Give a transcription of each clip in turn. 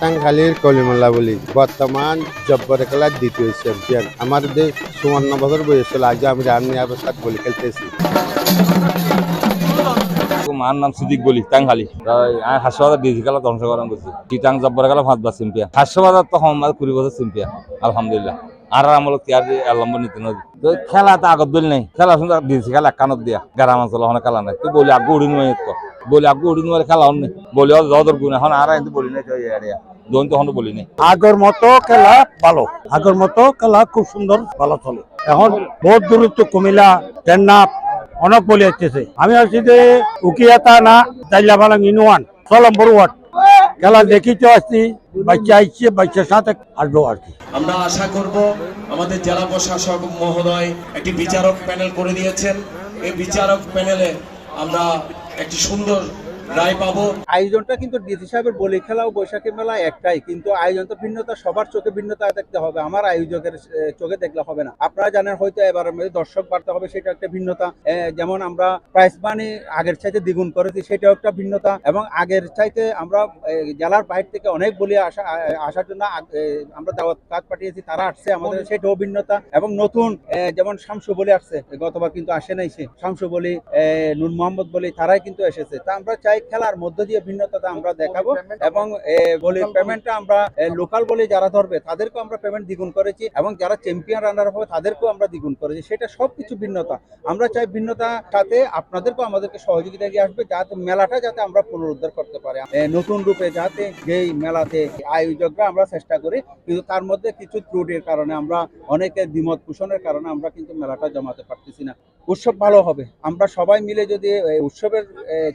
টাঙ্গালির কলিমুল্লা বলি বর্তমান জব্বর খেলার দ্বিতীয় চ্যাম্পিয়ন আমাদের দেশ চুয়ান্ন বছর বয়স ছিল আজ আমি রানি অবস্থাত বলি খেলতেছি। নাম সিদ্দিক বলি টাঙ্গালি আমি হাসপাতাল ডিজি খেলা ধ্বংসকরণ করছি টিটাং জব্বর খেলা পাঁচবার চিম্পিয়া হাসপাতাল তো সম্বাদ কুড়ি বছর চিম্পিয়া আলহামদুলিল্লাহ। আর আমল তিয়ার দিয়ে এলম্ব নীতি নদী তো খেলা তো আগত বলি নাই। খেলা শুনতে ডিজি খেলা একানত দিয়া। গ্রাম অঞ্চল ওখানে খেলা নাই। তুই বলি, আগে উড়ি নয় তো বলি আগে উড়ি নয় খেলা হন নাই বলি যদর গুণ এখন আর কিন্তু বলি নাই তো দোন তখন বলি নাই। আগের মতো খেলা ভালো। আগের মতো খেলা খুব সুন্দর ভালো চলে। এখন বহুত দূরত্ব টেন্নাপ অনেক বলি আসতেছে আমি আসছি যে উকিয়াতা না তাইলা বালাং ইনওয়ান ছ নম্বর ওয়ার্ড। খেলা দেখিতে আসছি বাচ্চা আসছে বাচ্চার সাথে আসব আর কি। আমরা আশা করব আমাদের জেলা প্রশাসক মহোদয় একটি বিচারক প্যানেল করে দিয়েছেন। এই বিচারক প্যানেলে আমরা একটি সুন্দর রায় পাবো। আয়োজনটা কিন্তু ডিসি সাহেবের বলি খেলা ও বৈশাখী মেলা একটাই কিন্তু আয়োজন তো ভিন্নতা সবার চোখে ভিন্নতা দেখতে হবে আমার আয়োজকের চোখে দেখলে হবে না। আপনারা জানেন হয়তো এবার দর্শক বাড়তে হবে সেটা একটা ভিন্নতা। যেমন আমরা প্রাইস মানি আগের চাইতে দ্বিগুণ করেছি সেটাও একটা ভিন্নতা এবং আগের চাইতে আমরা জেলার বাইরে থেকে অনেক বলি আসা আসার জন্য আমরা দাওয়াত কাজ পাঠিয়েছি তারা আসছে আমাদের সেটাও ভিন্নতা এবং নতুন যেমন শামসু বলি আসছে গতবার কিন্তু আসে নাই সে শামসু বলি আহ, নূর মোহাম্মদ বলি তারাই কিন্তু এসেছে। তা আমরা চাই খেলার মধ্য দিয়ে ভিন্নতা আমরা দেখাবো এবং বলি পেমেন্টটা আমরা লোকাল বলে যারা ধরবে তাদেরকেও আমরা পেমেন্ট দ্বিগুণ করেছি এবং যারা চ্যাম্পিয়ন রানার হবে তাদেরকেও আমরা দ্বিগুণ করেছি। সেটা সবকিছু ভিন্নতা। আমরা চাই ভিন্নতা সাথে আপনাদেরকেও আমাদেরকে সহযোগিতা দিয়ে আসবে যাতে মেলাটা যাতে আমরা পুনরুদ্ধার করতে পারি। নতুন রূপে যাতে যেই মেলাতে আয়োজকরা আমরা চেষ্টা করি কিন্তু তার মধ্যে কিছু ত্রুটির কারণে আমরা অনেকের দ্বিমত পোষণের কারণে আমরা কিন্তু মেলাটা জমাতে পারতেছি না। উৎসব ভালো হবে। আমরা সবাই মিলে যদি উৎসবের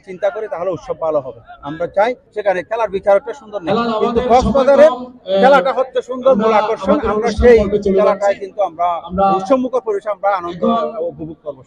চিন্তা করি তাহলে উৎসব ভালো হবে। আমরা চাই সেখানে খেলার বিচারকটা সুন্দর না কিন্তু কক্সবাজারের খেলাটা হচ্ছে সুন্দর মূল আকর্ষণ আমরা সেই খেলাটায় খেলাটাই কিন্তু আমরা উৎসবমুখ পরিবেশে আমরা আনন্দ উপভোগ করব।